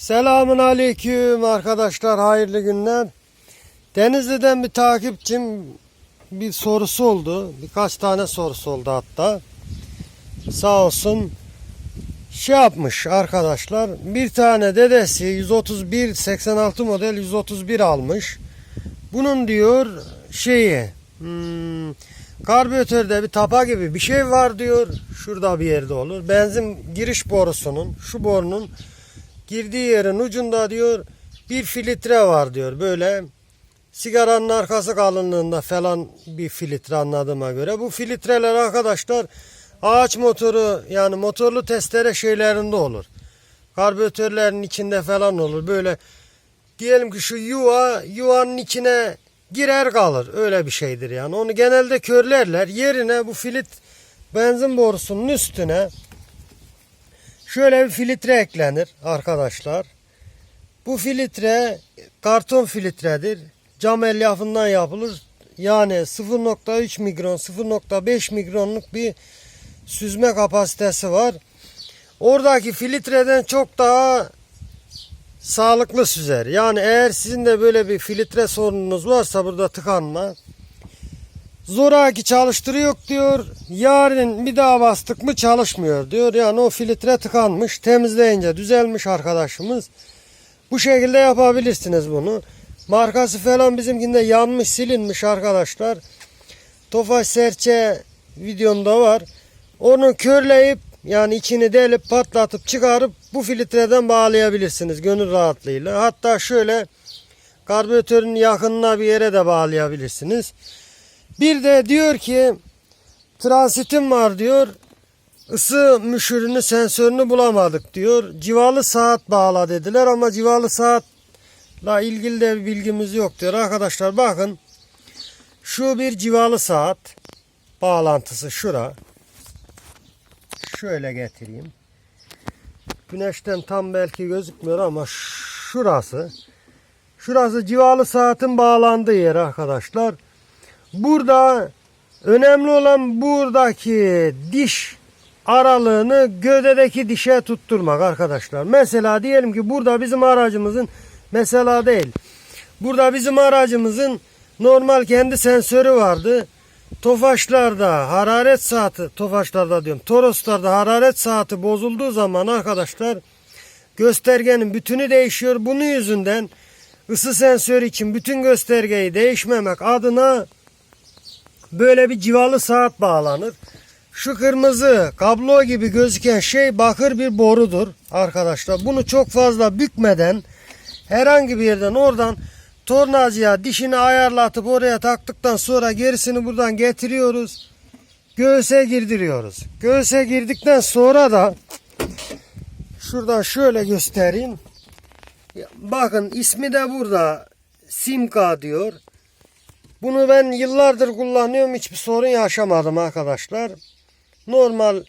Selamun aleyküm arkadaşlar hayırlı günler. Denizli'den bir takipçim bir sorusu oldu. Birkaç tane sorusu oldu hatta. Sağ olsun şey yapmış arkadaşlar. Bir tane dedesi 131 86 model 131 almış. Bunun diyor şeyi hmm, karbüratörde bir tapa gibi bir şey var diyor. Şurada bir yerde olur. Benzin giriş borusunun şu borunun girdiği yerin ucunda diyor bir filtre var diyor. Böyle sigaranın arkası kalınlığında falan bir filtre anladığıma göre. Bu filtreler arkadaşlar ağaç motoru yani motorlu testere şeylerinde olur. Karbüratörlerin içinde falan olur. Böyle diyelim ki şu yuva yuvanın içine girer kalır. Öyle bir şeydir yani. Onu genelde körlerler. Yerine bu filit benzin borusunun üstüne şöyle bir filtre eklenir arkadaşlar. Bu filtre karton filtredir. Cam elyafından yapılır. Yani 0.3 mikron 0.5 mikronluk bir süzme kapasitesi var. Oradaki filtreden çok daha sağlıklı süzer. Yani eğer sizin de böyle bir filtre sorununuz varsa burada tıkanma. Zoraki çalıştırıyor diyor. Yarın bir daha bastık mı çalışmıyor diyor. Yani o filtre tıkanmış. Temizleyince düzelmiş arkadaşımız. Bu şekilde yapabilirsiniz bunu. Markası falan bizimkinde yanmış silinmiş arkadaşlar. Tofaş serçe videomda var. Onu körleyip yani içini delip patlatıp çıkarıp bu filtreden bağlayabilirsiniz gönül rahatlığıyla. Hatta şöyle karbüratörün yakınına bir yere de bağlayabilirsiniz. Bir de diyor ki transitim var diyor. Isı müşürünü sensörünü bulamadık diyor. Civalı saat bağla dediler ama civalı saatla ilgili de bir bilgimiz yok diyor. Arkadaşlar bakın şu bir civalı saat bağlantısı şura. Şöyle getireyim. Güneşten tam belki gözükmüyor ama şurası. Şurası civalı saatin bağlandığı yer arkadaşlar. Burada önemli olan buradaki diş aralığını gövdedeki dişe tutturmak arkadaşlar. Mesela diyelim ki burada bizim aracımızın mesela değil. Burada bizim aracımızın normal kendi sensörü vardı. Tofaşlarda hararet saati, Tofaşlarda diyorum, Toroslarda hararet saati bozulduğu zaman arkadaşlar göstergenin bütünü değişiyor. Bunun yüzünden ısı sensörü için bütün göstergeyi değişmemek adına böyle bir civalı saat bağlanır. Şu kırmızı kablo gibi gözüken şey bakır bir borudur arkadaşlar. Bunu çok fazla bükmeden herhangi bir yerden oradan tornacıya dişini ayarlatıp oraya taktıktan sonra gerisini buradan getiriyoruz. Göğüse girdiriyoruz. Göğüse girdikten sonra da şuradan şöyle göstereyim. Bakın ismi de burada. Simka diyor. Bunu ben yıllardır kullanıyorum. Hiçbir sorun yaşamadım arkadaşlar. Normal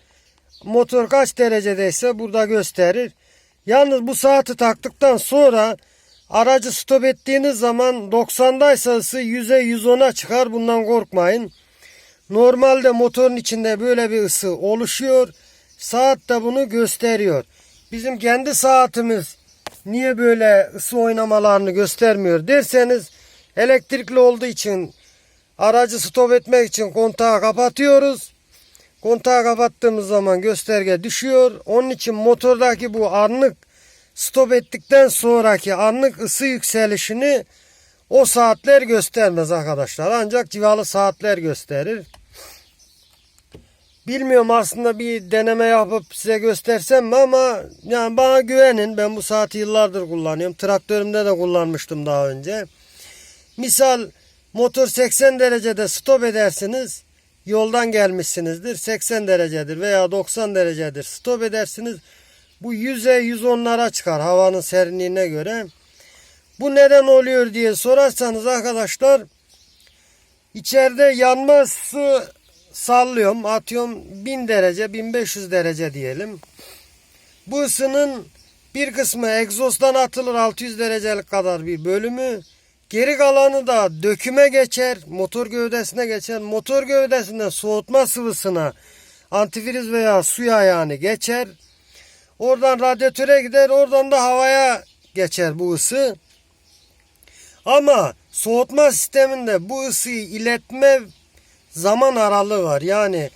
motor kaç derecedeyse burada gösterir. Yalnız bu saati taktıktan sonra aracı stop ettiğiniz zaman 90'daysa ısı 100'e 110'a çıkar. Bundan korkmayın. Normalde motorun içinde böyle bir ısı oluşuyor. Saat de bunu gösteriyor. Bizim kendi saatimiz niye böyle ısı oynamalarını göstermiyor derseniz elektrikli olduğu için aracı stop etmek için kontağı kapatıyoruz. Kontağı kapattığımız zaman gösterge düşüyor. Onun için motordaki bu anlık stop ettikten sonraki anlık ısı yükselişini o saatler göstermez arkadaşlar. Ancak civalı saatler gösterir. Bilmiyorum aslında bir deneme yapıp size göstersem mi ama yani bana güvenin. Ben bu saati yıllardır kullanıyorum. Traktörümde de kullanmıştım daha önce. Misal motor 80 derecede stop edersiniz. Yoldan gelmişsinizdir. 80 derecedir veya 90 derecedir. Stop edersiniz. Bu 100'e 110'lara çıkar havanın serinliğine göre. Bu neden oluyor diye sorarsanız arkadaşlar içeride yanma ısı sallıyorum atıyorum 1000 derece 1500 derece diyelim. Bu ısının bir kısmı egzozdan atılır 600 derecelik kadar bir bölümü. Geri kalanı da döküme geçer, motor gövdesine geçer. Motor gövdesinden soğutma sıvısına antifriz veya suya yani geçer. Oradan radyatöre gider, oradan da havaya geçer bu ısı. Ama soğutma sisteminde bu ısıyı iletme zaman aralığı var. Yani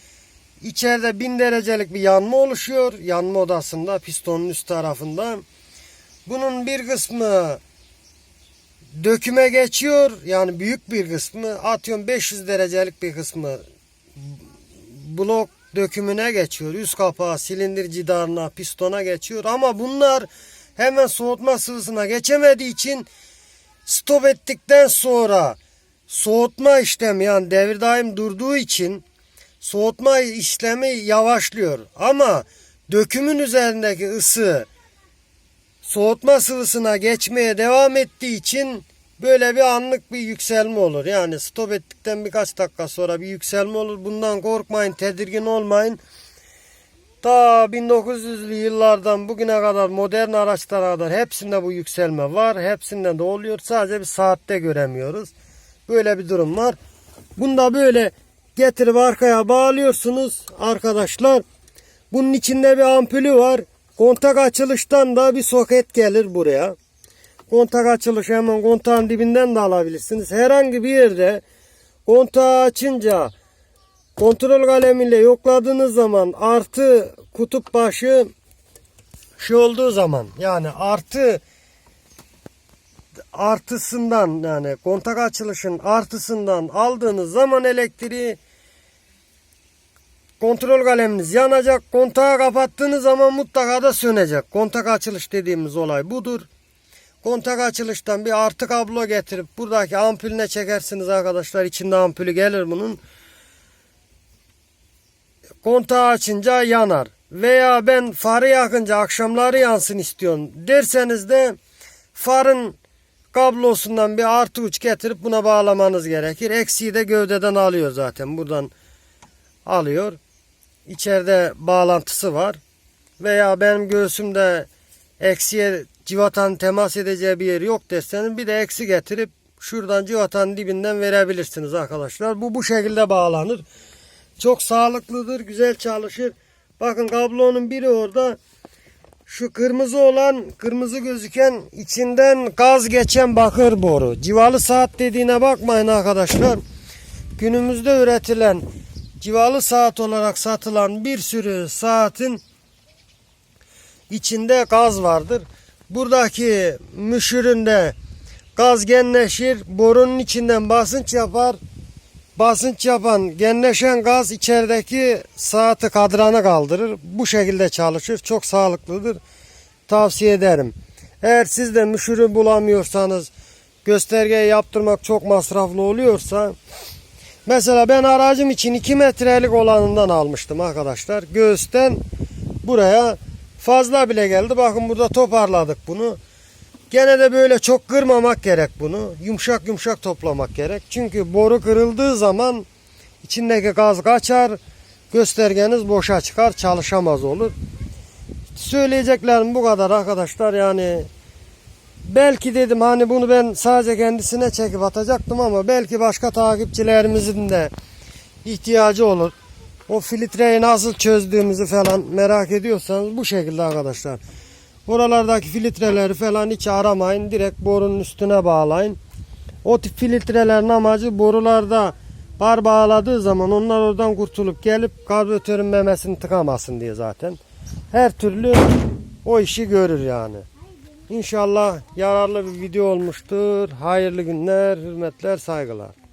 içeride 1000 derecelik bir yanma oluşuyor. Yanma odasında pistonun üst tarafında. Bunun bir kısmı döküme geçiyor. Yani büyük bir kısmı atıyorum 500 derecelik bir kısmı blok dökümüne geçiyor. Üst kapağı, silindir cidarına, pistona geçiyor. Ama bunlar hemen soğutma sıvısına geçemediği için stop ettikten sonra soğutma işlemi yani devir daim durduğu için soğutma işlemi yavaşlıyor. Ama dökümün üzerindeki ısı soğutma sıvısına geçmeye devam ettiği için böyle bir anlık bir yükselme olur. Yani stop ettikten birkaç dakika sonra bir yükselme olur. Bundan korkmayın, tedirgin olmayın. Ta 1900'lü yıllardan bugüne kadar modern araçlara kadar hepsinde bu yükselme var. Hepsinde de oluyor. Sadece bir saatte göremiyoruz. Böyle bir durum var. Bunda böyle getirip arkaya bağlıyorsunuz arkadaşlar. Bunun içinde bir ampulü var. Kontak açılıştan da bir soket gelir buraya. Kontak açılışı hemen kontağın dibinden de alabilirsiniz. Herhangi bir yerde kontağı açınca kontrol kalemiyle yokladığınız zaman artı kutup başı şu olduğu zaman yani artı artısından yani kontak açılışın artısından aldığınız zaman elektriği kontrol kaleminiz yanacak. Kontağı kapattığınız zaman mutlaka da sönecek. Kontak açılış dediğimiz olay budur. Kontak açılıştan bir artı kablo getirip buradaki ampulüne çekersiniz arkadaşlar. İçinde ampulü gelir bunun. Kontağı açınca yanar. Veya ben farı yakınca akşamları yansın istiyorum derseniz de farın kablosundan bir artı uç getirip buna bağlamanız gerekir. Eksiği de gövdeden alıyor zaten. Buradan alıyor. İçeride bağlantısı var. Veya benim göğsümde eksiye civatanın temas edeceği bir yer yok derseniz bir de eksi getirip şuradan civatanın dibinden verebilirsiniz arkadaşlar. Bu bu şekilde bağlanır. Çok sağlıklıdır, güzel çalışır. Bakın kablonun biri orada. Şu kırmızı olan, kırmızı gözüken içinden gaz geçen bakır boru. Civalı saat dediğine bakmayın arkadaşlar. Günümüzde üretilen civalı saat olarak satılan bir sürü saatin içinde gaz vardır. Buradaki müşüründe gaz genleşir, borunun içinden basınç yapar. Basınç yapan genleşen gaz içerideki saati kadranı kaldırır. Bu şekilde çalışır. Çok sağlıklıdır. Tavsiye ederim. Eğer siz de müşürü bulamıyorsanız göstergeyi yaptırmak çok masraflı oluyorsa mesela ben aracım için 2 metrelik olanından almıştım arkadaşlar. Göğüsten buraya fazla bile geldi. Bakın burada toparladık bunu. Gene de böyle çok kırmamak gerek bunu. Yumuşak yumuşak toplamak gerek. Çünkü boru kırıldığı zaman içindeki gaz kaçar. Göstergeniz boşa çıkar. Çalışamaz olur. Söyleyeceklerim bu kadar arkadaşlar. Yani belki dedim hani bunu ben sadece kendisine çekip atacaktım ama belki başka takipçilerimizin de ihtiyacı olur. O filtreyi nasıl çözdüğümüzü falan merak ediyorsanız bu şekilde arkadaşlar. Buralardaki filtreleri falan hiç aramayın. Direkt borunun üstüne bağlayın. O tip filtrelerin amacı borularda bar bağladığı zaman onlar oradan kurtulup gelip karbüratörün memesini tıkamasın diye zaten. Her türlü o işi görür yani. İnşallah yararlı bir video olmuştur. Hayırlı günler, hürmetler, saygılar.